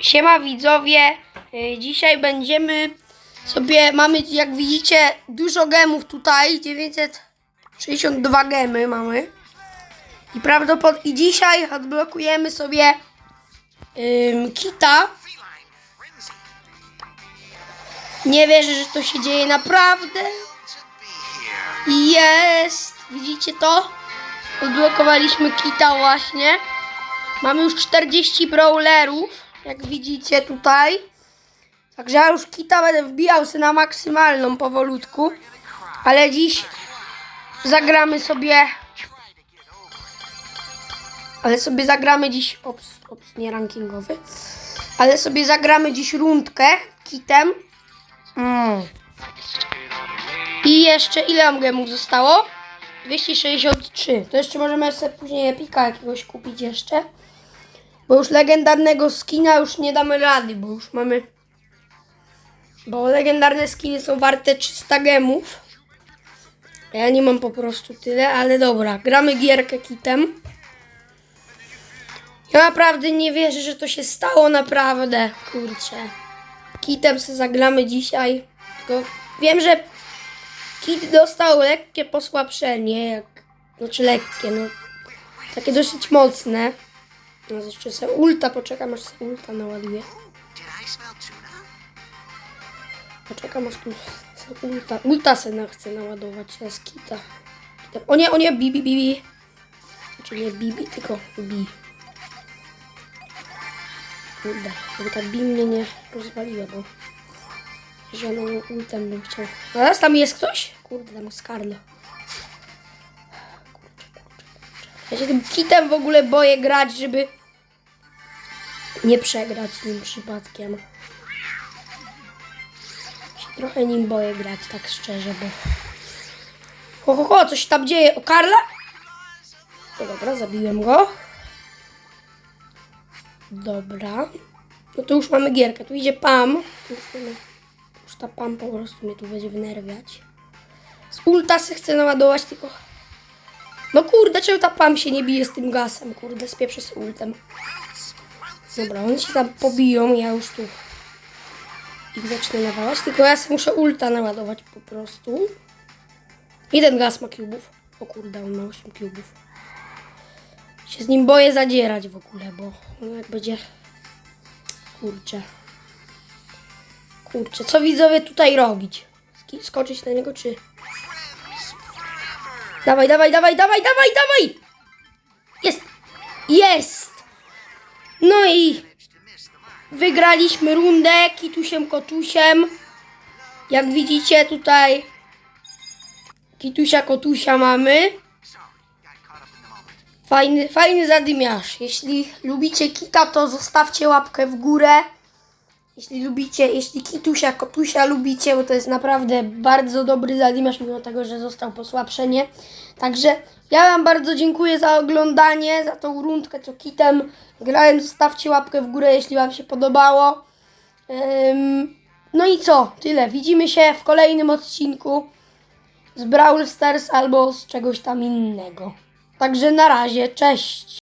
Siema widzowie, Y, dzisiaj będziemy sobie, mamy jak widzicie dużo gemów tutaj, 962 gemy mamy. I prawdopodobnie i dzisiaj odblokujemy sobie ym, kita. Nie wierzę, że to się dzieje naprawdę. Jest, widzicie to? Odblokowaliśmy kita właśnie. Mamy już 40 brawlerów, jak widzicie tutaj. Także ja już kita będę wbijał sobie na maksymalną powolutku. Ale dziś zagramy sobie... Ale sobie zagramy dziś... Ops, ops, nie rankingowy. Ale sobie zagramy dziś rundkę kitem. Mm. I jeszcze ile mam gemów zostało? 263. To jeszcze możemy sobie później epika jakiegoś kupić jeszcze. Bo już legendarnego skina już nie damy rady, bo już mamy... Bo legendarne skiny są warte 300 gemów. Ja nie mam po prostu tyle, ale dobra. Gramy gierkę kitem. Ja naprawdę nie wierzę, że to się stało naprawdę. Kurczę. Kitem se zagramy dzisiaj. Tylko wiem, że Kit dostał lekkie posłabszenie. Jak... Znaczy lekkie, no. Takie dosyć mocne. No jeszcze sobie ulta, poczekam aż sobie ulta naładuję. Poczekam aż tu se ulta. Ulta se na, chcę naładować, na skita. O nie, o nie, bibi, bibi. Znaczy nie bibi, tylko bi. Kurde, żeby ta bi mnie nie rozwaliła, bo żadną ultem bym chciał. Zaraz tam jest ktoś? Kurde, tam jest. Ja się tym kitem w ogóle boję grać, żeby nie przegrać nim przypadkiem. Trochę nim boję grać, tak szczerze, bo... Ho, ho, ho, coś tam dzieje. O, Karla? No dobra, zabiłem go. Dobra. No to już mamy gierkę. Tu idzie Pam. Już ta Pam po prostu mnie tu będzie wnerwiać. Z ulta se chcę naładować, tylko... No kurde, czemu ta Pam się nie bije z tym gasem? Kurde, spieprzę z ultem. Dobra, oni się tam pobiją, ja już tu ich zacznę nawalać, tylko ja muszę ulta naładować po prostu. Ten gaz ma cubów. O kurde, on ma 8 cubów. Się z nim boję zadzierać w ogóle, bo on jak będzie... Kurczę. Kurczę, co widzowie tutaj robić? Skoczyć na niego, czy... Dawaj, dawaj, dawaj, dawaj, dawaj, dawaj! Jest! Jest! No i wygraliśmy rundę kitusiem kotusiem. Jak widzicie tutaj kitusia kotusia mamy. Fajny, fajny zadymiarz. Jeśli lubicie kita, to zostawcie łapkę w górę. Jeśli lubicie, jeśli kitusia, kotusia lubicie, bo to jest naprawdę bardzo dobry zadymiarz, mimo tego, że został posłabszenie. Także ja Wam bardzo dziękuję za oglądanie, za tą rundkę, co kitem grałem. Zostawcie łapkę w górę, jeśli Wam się podobało. No i co? Tyle. Widzimy się w kolejnym odcinku z Brawl Stars albo z czegoś tam innego. Także na razie, cześć!